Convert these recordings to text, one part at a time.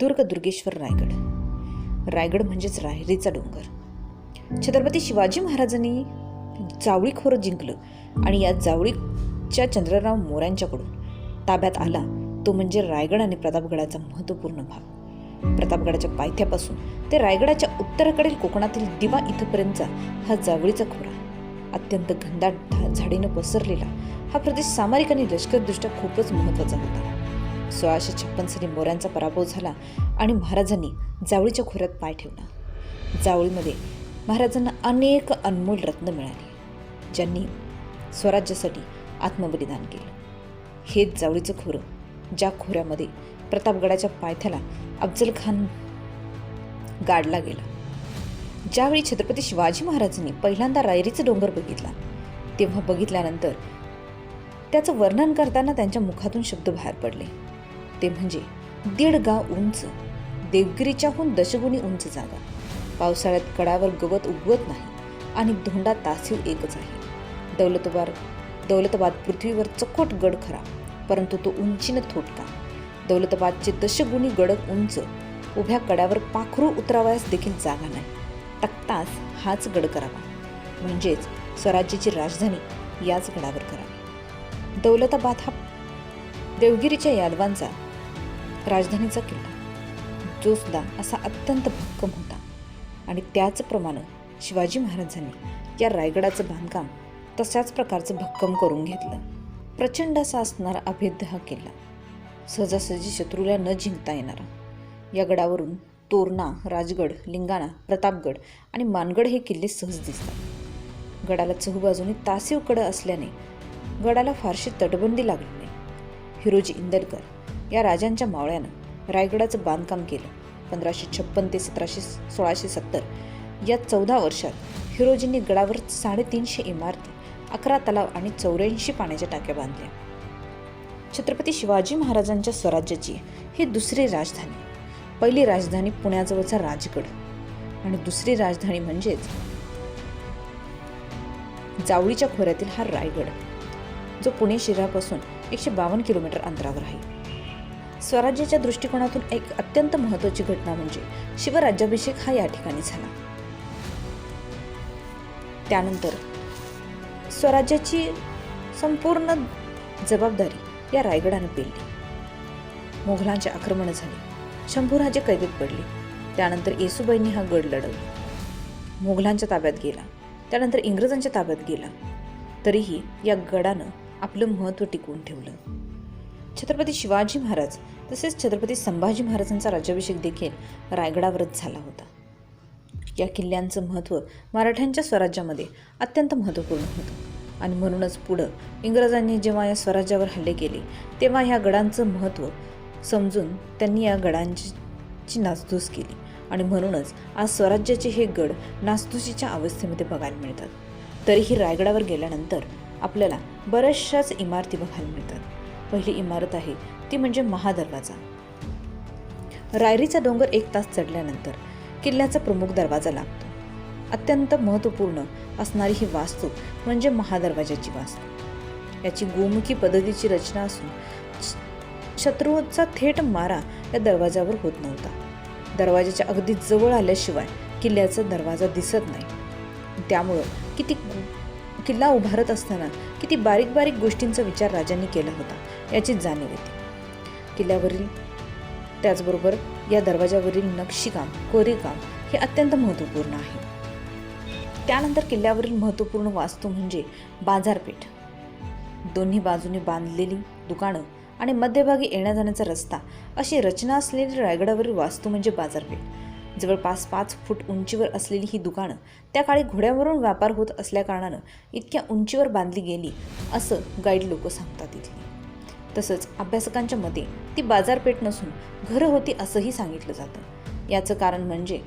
दुर्ग दुर्गेश्वर रायगड. रायगड म्हणजेच रायरीचा डोंगर. छत्रपती शिवाजी महाराजांनी जावळीखोर जिंकलं आणि या जावळीच्या चंद्रराव मोऱ्यांच्याकडून ताब्यात आला. तो म्हणजे रायगड आणि प्रतापगडाचा महत्त्वपूर्ण भाग. प्रतापगडाच्या पायथ्यापासून ते रायगडाच्या उत्तरेकडील कोकणातील दिवा इथंपर्यंतचा हा जावळीचा खोरा. अत्यंत घनदाट झाडीनं पसरलेला हा प्रदेश सामरिक आणि लष्करदृष्ट्या खूपच महत्त्वाचा होता. सोळाशे छप्पन साली मोऱ्यांचा पराभव झाला आणि महाराजांनी जावळीच्या खोऱ्यात पाय ठेवला. जावळीमध्ये महाराजांना अनेक अनमोल रत्न मिळाली ज्यांनी स्वराज्यासाठी आत्मबलिदान केलं. हेच जावळीचं खोरं ज्या खोऱ्यामध्ये प्रतापगडाच्या पायथ्याला अफजल खान गाडला गेला. ज्यावेळी छत्रपती शिवाजी महाराजांनी पहिल्यांदा रायरीचा डोंगर बघितला तेव्हा बघितल्यानंतर त्याचं वर्णन करताना त्यांच्या मुखातून शब्द बाहेर पडले. ते म्हणजे दीड गाव उंच देवगिरीच्याहून दशगुणी उंच जागा. पावसाळ्यात कडावर गवत उगवत नाही आणि धोंडा तासीव एकच आहे. दौलतबार दौलताबाद पृथ्वीवर चकोट गड खरा परंतु तो उंचीनं थोटका. दौलताबादचे दशगुणी गड उंच उभ्या कड्यावर पाखरू उतरावयास देखील जागा नाही. टक्तास हाच गड करावा. म्हणजेच स्वराज्याची राजधानी याच गडावर करावी. दौलताबाद हा देवगिरीच्या यादवांचा राजधानीचा किल्ला. जो सुद्धा असा अत्यंत भक्कम होता. आणि त्याचप्रमाणे शिवाजी महाराजांनी या रायगडाचं बांधकाम तशाच प्रकारचं भक्कम करून घेतलं. प्रचंड असा असणारा अभेद्य हा किल्ला. सहजासहजी शत्रूला न जिंकता येणारा. या गडावरून तोरणा राजगड लिंगाणा प्रतापगड आणि मानगड हे किल्ले सहज दिसतात. गडाला चहूबाजूने तासीव कडं असल्याने गडाला फारशी तटबंदी लागली नाही. हिरोजी इंदरकर या राजांच्या मावळ्यानं रायगडाचं बांधकाम केलं. पंधराशे छप्पन ते सतराशे सोळाशे सत्तर या चौदा वर्षात हिरोजींनी गडावर साडेतीनशे इमारती अकरा तलाव आणि चौऱ्याऐंशी पाण्याच्या टाक्या बांधल्या. छत्रपती शिवाजी महाराजांच्या स्वराज्याची ही दुसरी राजधानी. पहिली राजधानी पुण्याजवळचा राजगड. आणि दुसरी राजधानी म्हणजेच जावळीच्या खोऱ्यातील हा रायगड जो पुणे शहरापासून एकशे बावन्न किलोमीटर अंतरावर आहे. स्वराज्याच्या दृष्टिकोनातून एक अत्यंत महत्त्वाची घटना म्हणजे शिवराज्याभिषेक हा या ठिकाणी झाला. त्यानंतर स्वराज्याची संपूर्ण जबाबदारी या रायगडानं पेलली. मोघलांचे आक्रमण झाले. शंभूराजे कैदेत पडले. त्यानंतर येसुबाईंनी हा गड लढवला. मोघलांच्या ताब्यात गेला. त्यानंतर इंग्रजांच्या ताब्यात गेला. तरीही या गडानं आपलं महत्त्व टिकवून ठेवलं. छत्रपती शिवाजी महाराज तसेच छत्रपती संभाजी महाराजांचा राज्याभिषेक देखील रायगडावरच झाला होता. या किल्ल्यांचं महत्त्व मराठ्यांच्या स्वराज्यामध्ये अत्यंत महत्त्वपूर्ण होतं. आणि म्हणूनच पुढं इंग्रजांनी जेव्हा या स्वराज्यावर हल्ले केले तेव्हा ह्या गडांचं महत्त्व समजून त्यांनी या गडांची ची नासधूस केली. आणि म्हणूनच आज स्वराज्याचे हे गड नासधुसीच्या अवस्थेमध्ये बघायला मिळतात. तरीही रायगडावर गेल्यानंतर आपल्याला बऱ्याचशाच इमारती बघायला मिळतात. पहिली इमारत आहे ती म्हणजे महादरवाजा. रायरीचा डोंगर एक तास चढल्यानंतर किल्ल्याचा प्रमुख दरवाजा लागतो. अत्यंत महत्त्वपूर्ण असणारी ही वास्तू म्हणजे महादरवाजाची वास्तू. याची गोमुखी पद्धतीची रचना असून श- शत्रूचा थेट मारा या दरवाजावर होत नव्हता. दरवाजाच्या अगदी जवळ आल्याशिवाय किल्ल्याचा दरवाजा दिसत नाही. त्यामुळं किती किल्ला उभारत असताना किती बारीक बारीक गोष्टींचा विचार राजांनी केला होता. याची जाणीव येते. किल्ल्यावरील त्याचबरोबर या दरवाजावरील नक्षीकाम कोरीकाम हे अत्यंत महत्त्वपूर्ण आहे. त्यानंतर किल्ल्यावरील महत्त्वपूर्ण वास्तू म्हणजे बाजारपेठ. दोन्ही बाजूने बांधलेली दुकानं आणि मध्यभागी येण्या जाण्याचा रस्ता अशी रचना असलेली रायगडावरील वास्तू म्हणजे बाजारपेठ. जवळपास पाच फूट उंचीवर असलेली ही दुकानं त्या काळी घोड्यावरून व्यापार होत असल्याकारणानं इतक्या उंचीवर बांधली गेली असं गाईड लोक सांगतात इथली. तसंच अभ्यासकांच्या मते ती बाजारपेठ नसून घरं होती असंही सांगितलं जातं. याचं कारण म्हणजे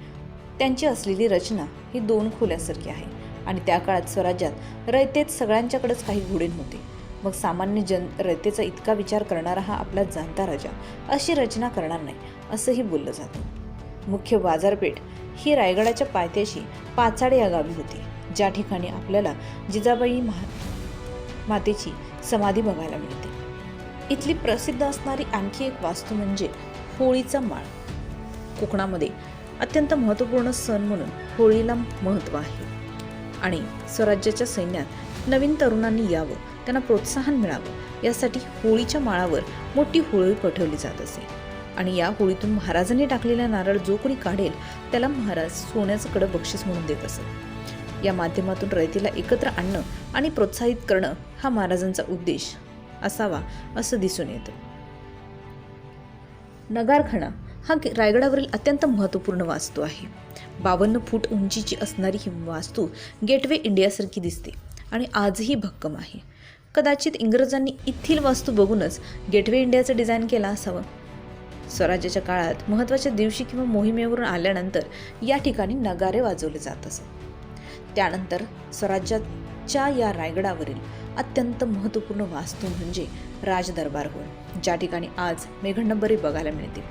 त्यांची असलेली रचना ही दोन खोल्यासारखी आहे आणि त्या काळात स्वराज्यात रयतेत सगळ्यांच्याकडेच काही घोडे नव्हते. मग सामान्य जन रयतेचा इतका विचार करणारा हा आपला जाणता राजा अशी रचना करणार नाही असंही बोललं जातं. मुख्य बाजारपेठ ही रायगडाच्या पायथ्याशी पाचाड या गावी होती. ज्या ठिकाणी आपल्याला जिजाबाई महा मातेची समाधी बघायला मिळते. इथली प्रसिद्ध असणारी आणखी एक वास्तू म्हणजे होळीचा माळ. कोकणामध्ये अत्यंत महत्त्वपूर्ण सण म्हणून होळीला महत्त्व आहे. आणि स्वराज्याच्या सैन्यात नवीन तरुणांनी यावं त्यांना प्रोत्साहन मिळावं यासाठी होळीच्या माळावर मोठी होळी पठवली जात असे. आणि या होळीतून महाराजांनी टाकलेला नारळ जो कोणी काढेल त्याला महाराज सोन्याचं कडं बक्षीस म्हणून देत असत. या माध्यमातून रयतीला एकत्र आणणं आणि प्रोत्साहित करणं हा महाराजांचा उद्देश. असावा असं दिसून येतं. नगारखाना हा रायगडावरील अत्यंत महत्त्वपूर्ण वास्तू आहे. बावन्न फूट उंचीची असणारी ही वास्तू गेटवे इंडियासारखी दिसते आणि आजही भक्कम आहे. कदाचित इंग्रजांनी इथील वास्तू बघूनच गेटवे इंडियाचं डिझाईन केला असावं. स्वराज्याच्या काळात महत्त्वाच्या दिवशी किंवा मोहिमेवरून आल्यानंतर या ठिकाणी नगारे वाजवले जात असत त्यानंतर स्वराज्याच्या या रायगडावरील अत्यंत महत्त्वपूर्ण वास्तू म्हणजे राजदरबार होय ज्या ठिकाणी आज मेघंडंबरी बघायला मिळते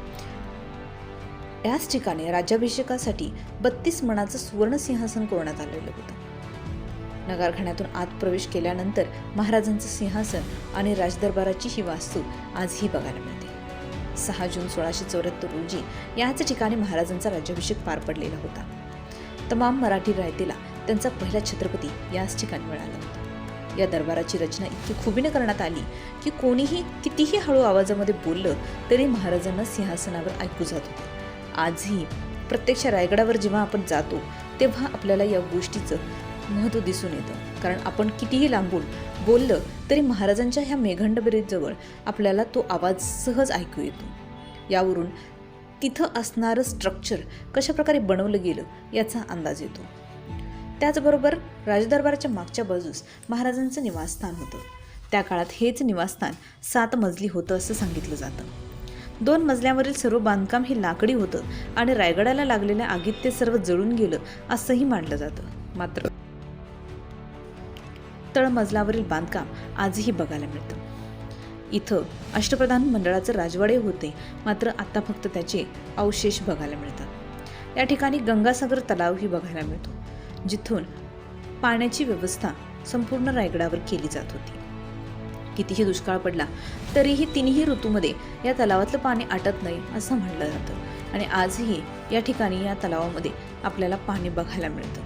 याच ठिकाणी राज्याभिषेकासाठी बत्तीस मणाचं सुवर्ण सिंहासन कोरण्यात आलेलं होतं. नगारखान्यातून आत प्रवेश केल्यानंतर महाराजांचं सिंहासन आणि राजदरबाराची ही वास्तू आजही बघायला मिळते. सहा जून सोळाशे चौऱ्याहत्तर रोजी याच ठिकाणी महाराजांचा राज्याभिषेक पार पडलेला होता. तमाम मराठी रायतेला त्यांचा पहिला छत्रपती याच ठिकाणी मिळाला होता. या दरबाराची रचना इतकी खुबीने करण्यात आली की कोणीही कितीही हळू आवाजामध्ये बोललं तरी महाराजांना सिंहासनावर ऐकू जात होते. आजही प्रत्यक्ष रायगडावर जेव्हा आपण जातो तेव्हा आपल्याला या गोष्टीचं महत्त्व दिसून येतं. कारण आपण कितीही लांबून बोललं तरी महाराजांच्या ह्या मेघंड ब्रिजजवळ आपल्याला तो आवाज सहज ऐकू येतो. यावरून तिथं असणारं स्ट्रक्चर कशाप्रकारे बनवलं गेलं याचा अंदाज येतो. त्याचबरोबर राजदरबाराच्या मागच्या बाजूस महाराजांचं निवासस्थान होतं. त्या काळात हेच निवासस्थान सात मजली होतं असं सांगितलं जातं. दोन मजल्यावरील सर्व बांधकाम हे लाकडी होतं आणि रायगडाला लागलेल्या आगीत ते सर्व जळून गेलं असंही मानलं जातं. मात्र तळमजलावरील बांधकाम आजही बघायला मिळतं. इथं अष्टप्रधान मंडळाचं राजवाडे होते मात्र आत्ता फक्त त्याचे अवशेष बघायला मिळतात. या ठिकाणी गंगासागर तलावही बघायला मिळतो. जिथून पाण्याची व्यवस्था संपूर्ण रायगडावर केली जात होती. कितीही दुष्काळ पडला तरीही तिन्ही ऋतूमध्ये या तलावातलं पाणी आटत नाही असं म्हटलं जातं. आणि आजही या ठिकाणी या तलावामध्ये आपल्याला पाणी बघायला मिळतं.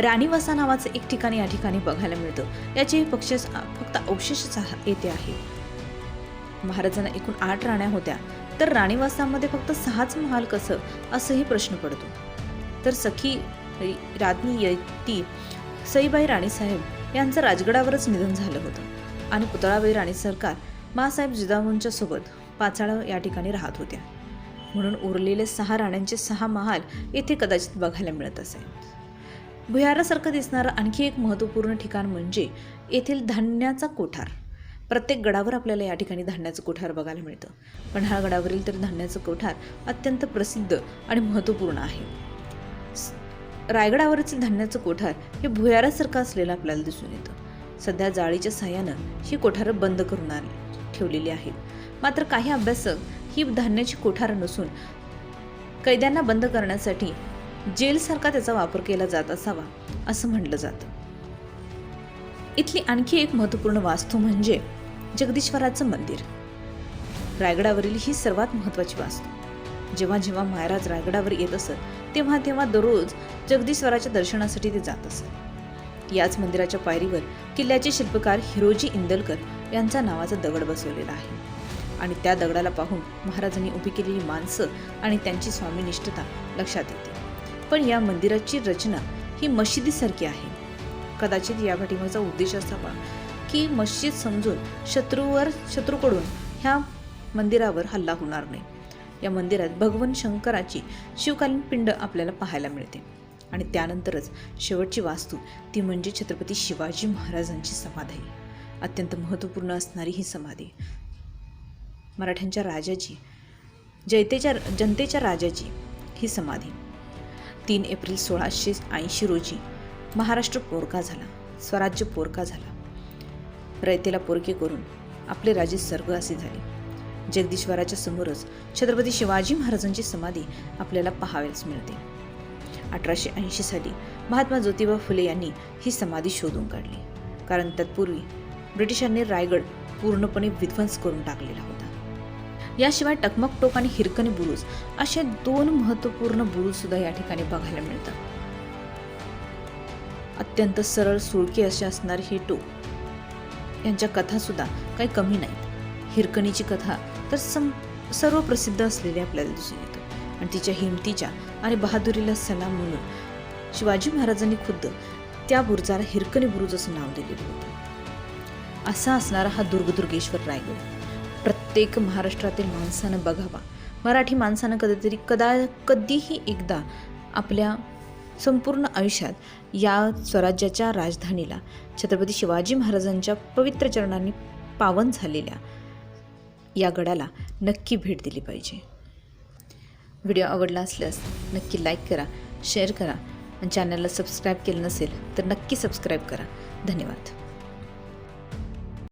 राणीवासा नावाचं एक ठिकाण या ठिकाणी बघायला मिळतं. याचे पक्ष फक्त अवशेषच आहे- येथे आहे. महाराजांना एकूण आठ राण्या होत्या. तर राणीवासामध्ये फक्त सहाच महाल कसं असंही प्रश्न पडतो. तर सखी राज्ञी यती सईबाई राणीसाहेब यांचं राजगडावरच निधन झालं होतं. आणि पुतळाबाई राणी सरकार मासाहेब जिजाऊंच्या सोबत पाचाळा या ठिकाणी राहत होत्या. म्हणून उरलेले सहा राण्यांचे सहा महाल येथे कदाचित बघायला मिळत असे भुयारासारखं दिसणारं आणखी एक महत्त्वपूर्ण ठिकाण म्हणजे येथील धान्याचा कोठार. प्रत्येक गडावर आपल्याला या ठिकाणी धान्याचं कोठार बघायला मिळतं. पण हा गडावरील तर धान्याचं कोठार अत्यंत प्रसिद्ध आणि महत्त्वपूर्ण आहे. रायगडावरचं धान्याचं कोठार हे भुयारासारखं असलेलं आपल्याला दिसून येतं. सध्या जाळीच्या सहाय्यानं ही कोठारं बंद करून आली ठेवलेली आहेत. मात्र काही अभ्यासक ही धान्याची कोठारं नसून कैद्यांना बंद करण्यासाठी जेलसारखा त्याचा वापर केला जात असावा असं म्हटलं जातं. इथली आणखी एक महत्त्वपूर्ण वास्तू म्हणजे जगदीश्वराचं मंदिर. रायगडावरील ही सर्वात महत्त्वाची वास्तू. जेव्हा जेव्हा महाराज रायगडावर येत असत तेव्हा तेव्हा दररोज जगदीश्वराच्या दर्शनासाठी ते जात असत. याच मंदिराच्या पायरीवर किल्ल्याचे शिल्पकार हिरोजी इंदलकर यांचा नावाचा दगड बसवलेला आहे. आणि त्या दगडाला पाहून महाराजांनी उभी केलेली माणसं आणि त्यांची स्वामीनिष्ठता लक्षात येते. पण या मंदिराची रचना ही मशिदीसारखी आहे. कदाचित या पाठीमागचा उद्देश असावा की मस्जिद समजून शत्रूवर शत्रूकडून ह्या मंदिरावर हल्ला होणार नाही. या मंदिरात भगवान शंकराची शिवकालीन पिंड आपल्याला पाहायला मिळते. आणि त्यानंतरच शेवटची वास्तू ती म्हणजे छत्रपती शिवाजी महाराजांची समाधी. अत्यंत महत्त्वपूर्ण असणारी ही समाधी. मराठ्यांच्या राजाची जयतेच्या जनतेच्या राजाची ही समाधी. तीन एप्रिल सोळाशे ऐंशी रोजी महाराष्ट्र पोरका झाला स्वराज्य पोरका झाला. रयतेला पोरके करून आपले राजे स्वर्गवासी झाले. जगदीश्वराच्या समोरच छत्रपती शिवाजी महाराजांची समाधी आपल्याला पाहावेच मिळते. अठराशे ऐंशी साली महात्मा ज्योतिबा फुले यांनी ही समाधी शोधून काढली. कारण तत्पूर्वी ब्रिटिशांनी रायगड पूर्णपणे विध्वंस करून टाकलेला होता. याशिवाय टकमक टोक आणि हिरकणी बुरुज असे दोन महत्त्वपूर्ण बुरुज सुद्धा या ठिकाणी बघायला मिळतात. अत्यंत सरळ सुळके असे असणारे हे टोक यांच्या कथासुद्धा काही कमी नाहीत. हिरकणीची कथा तर सं सर्व प्रसिद्ध असलेली आपल्याला दिसून येतं. आणि तिच्या हिमतीच्या आणि बहादुरीला सलाम म्हणून शिवाजी महाराजांनी खुद्द त्या बुरुजाला हिरकणी बुरुज असं नाव दिलेलं होतं. असा असणारा हा दुर्गदुर्गेश्वर रायगड. प्रत्येक महाराष्ट्रातील माणसानं बघावा. मराठी माणसानं कधीतरी कदा कधीही एकदा आपल्या संपूर्ण आयुष्यात या स्वराज्याच्या राजधानीला छत्रपती शिवाजी महाराजांच्या पवित्र चरणांनी पावन झालेल्या या गडाला नक्की भेट दिली पाहिजे. व्हिडिओ आवडला असल्यास नक्की लाईक करा शेअर करा आणि चॅनलला सबस्क्राईब केलं नसेल तर नक्की सबस्क्राईब करा. धन्यवाद.